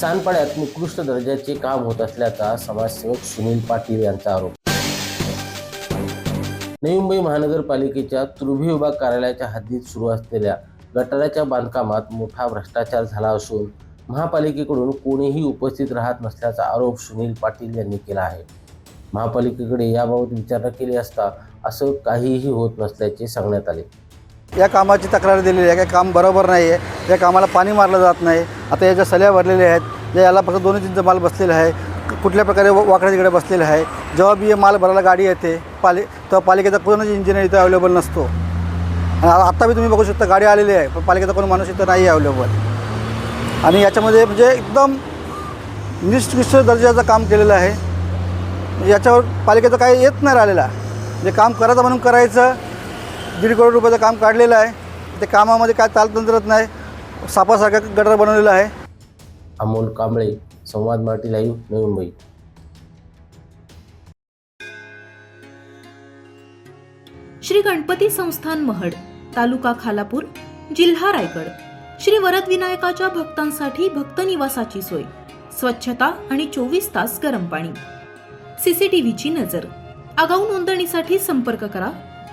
सांडपाड्यात निकृष्ट दर्जाचे काम होत असल्याचा समाजसेवक सुनील पाटील यांचा आरोप. नवी मुंबई महानगरपालिकेच्या तुर्भी विभाग कार्यालयाच्या हद्दीत सुरू असलेल्या गटाराच्या बांधकामात मोठा भ्रष्टाचार झाला असून महापालिकेकडून कोणीही उपस्थित राहत नसल्याचा आरोप सुनील पाटील यांनी केला आहे. महापालिकेकडे याबाबत विचारणा केली असता असं काहीही होत नसल्याचे सांगण्यात आले. या कामाची तक्रार दिलेली आहे. काही काम बरोबर नाही आहे या कामाला पाणी मारलं जात नाही. आता याच्या सल्या भरलेल्या आहेत या याला फक्त दोन्ही तीनचा माल बसलेला आहे. कुठल्या प्रकारे व- वाकड्या तिकडे बसलेला आहे. जेव्हा बी माल भरायला गाडी येते पाली तेव्हा पालिकेचा कोणच इंजिनियर इथं अवेलेबल नसतो. आणि आत्ता बी तुम्ही बघू शकता गाडी आलेली आहे. पण पालिकेचा कोण माणूस इथं नाही अवेलेबल आणि याच्यामध्ये म्हणजे एकदम निष्कृष्ट दर्जाचं काम केलेलं आहे. याच्यावर पालिकेचं काही येत नाही राहिलेला. म्हणजे काम करायचं म्हणून करायचं दीड करोड रुपयाचं काम काढलेलं आहे. ते कामामध्ये काय तालतंत्रच नाही. सापासारखं गटर बनवलेलं आहे. अमोल कांबळे संवाद मराठी लाईव्ह नवी मुंबई. श्री गणपती संस्थान महड तालुका खालापूर जिल्हा रायगड. श्री वरदविनायकाच्या भक्तांसाठी भक्त निवासाची सोय. स्वच्छता आणि चोवीस तास गरम पाणी. सीसीटीव्हीची नजर. आगाऊ नोंदणीसाठी संपर्क करा